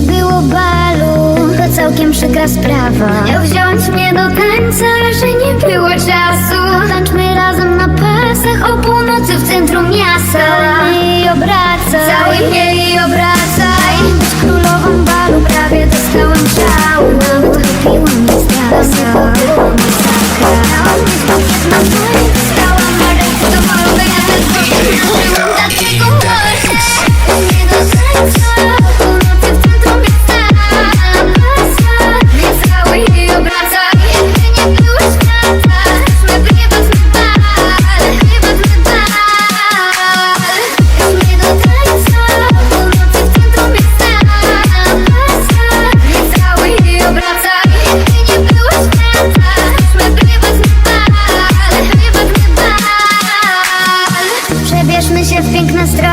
nie było balu. To całkiem przykra sprawa. Miał wziąć mnie do tańca, że nie było czasu. Tańczmy razem na pasach o północy w centrum miasta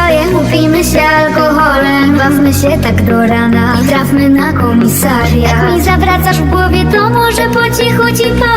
stroje Upijmy się alkoholem Bawmy się tak do rana I trafmy na komisariat. Jak mi zawracasz w głowie To może po cichu ci powiem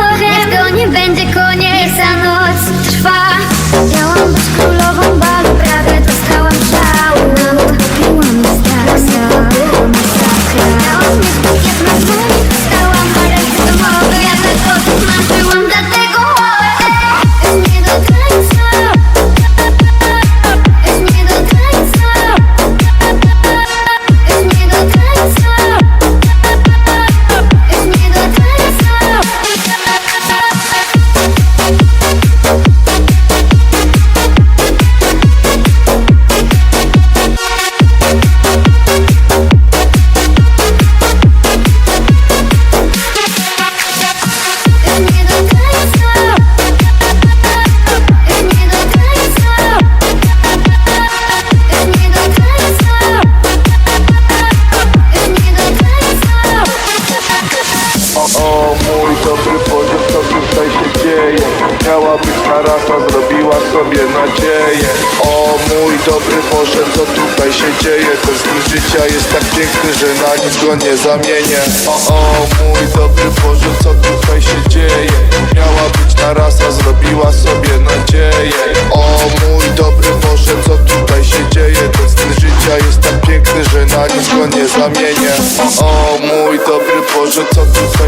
Tarasa, zrobiła sobie nadzieję O mój dobry Boże, co tutaj się dzieje? Ten styl życia jest tak piękny, że na nic go nie zamienię O, mój dobry Boże, co tutaj się dzieje? Miała być tarasa, zrobiła sobie nadzieję O mój dobry Boże, co tutaj się dzieje? Ten styl życia jest tak piękny, że na nic go nie zamienię O mój dobry Boże, co tutaj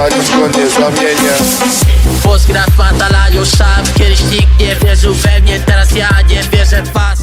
na nic go nie zamienię. Już sam Kiedyś nikt nie wierzył we mnie Teraz ja nie wierzę w was